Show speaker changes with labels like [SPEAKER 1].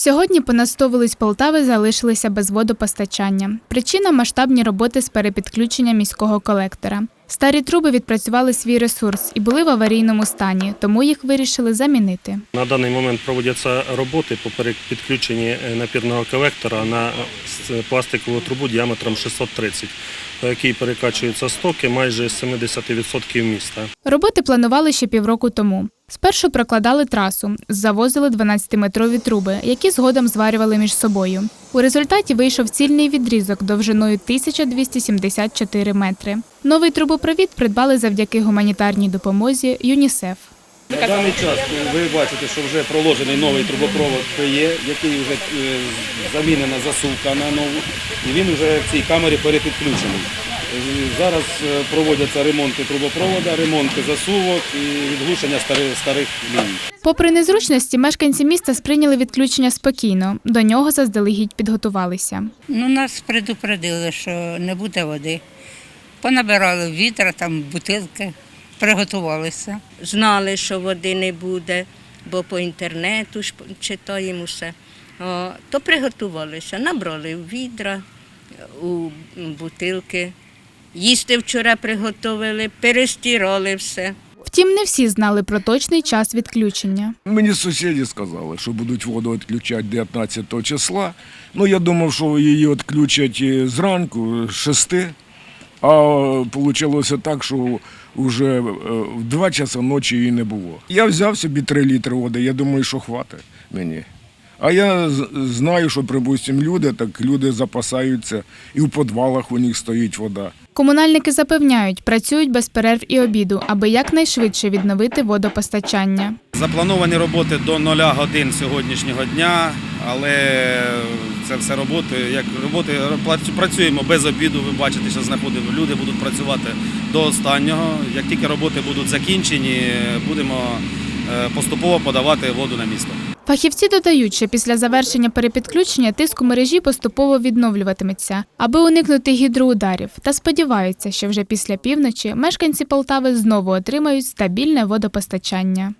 [SPEAKER 1] Сьогодні понад 100 вулиць Полтави залишилися без водопостачання. Причина масштабні роботи з перепідключення міського колектора. Старі труби відпрацювали свій ресурс і були в аварійному стані, тому їх вирішили замінити.
[SPEAKER 2] На даний момент проводяться роботи по підключенні е, напірного колектора на е, пластикову трубу діаметром 630, по якій перекачуються стоки майже з 70% міста.
[SPEAKER 1] Роботи планували ще півроку тому. Спершу прокладали трасу, завозили 12-метрові труби, які згодом зварювали між собою. У результаті вийшов цільний відрізок довжиною 1274 метри. Новий трубопровід придбали завдяки гуманітарній допомозі ЮНІСЕФ.
[SPEAKER 3] На даний час е, ви бачите, що вже проложений новий трубопровод ПЄ, який вже е, замінена засувка на нову, і він вже в цій камері перепідключений. Е, Зараз е, проводяться ремонти трубопровода, ремонти засувок і відглушення старих, старих ліній.
[SPEAKER 1] Попри незручності, мешканці міста сприйняли відключення спокійно. До нього заздалегідь підготувалися.
[SPEAKER 4] Ну, нас предупредили, що не буде води. Понабирали відра, там бутилки, приготувалися.
[SPEAKER 5] знали, що води не буде, бо по інтернету ж читаємо все. То приготувалися, набрали в відра, у бутилки. Їсти вчора приготували, перестирали все.
[SPEAKER 1] Втім, не всі знали про точний час відключення.
[SPEAKER 6] Мені сусіди сказали, що будуть воду відключати 19 числа. Ну, я думав, що її відключать е, зранку, з 6, а вийшло так, що вже в 2 часа ночі її не було. Я взяв собі 3 літри води, я думаю, що хватить мені. А я знаю, що, припустимо, люди, так люди запасаються, і в підвалах у них стоїть вода.
[SPEAKER 1] Комунальники запевняють, працюють без перерв і обіду, аби якнайшвидше відновити водопостачання.
[SPEAKER 3] Заплановані роботи до 0 годин сьогоднішнього дня, але це все роботи. Як роботи працюємо без обіду. Ви бачите, що знаходимо. Люди будуть працювати до останнього. Як тільки роботи будуть закінчені, будемо е, поступово подавати воду на місто.
[SPEAKER 1] Фахівці додають, що після завершення перепідключення тиск у мережі поступово відновлюватиметься, аби уникнути гідроударів, та сподіваються, що вже після півночі мешканці Полтави знову отримають стабільне водопостачання.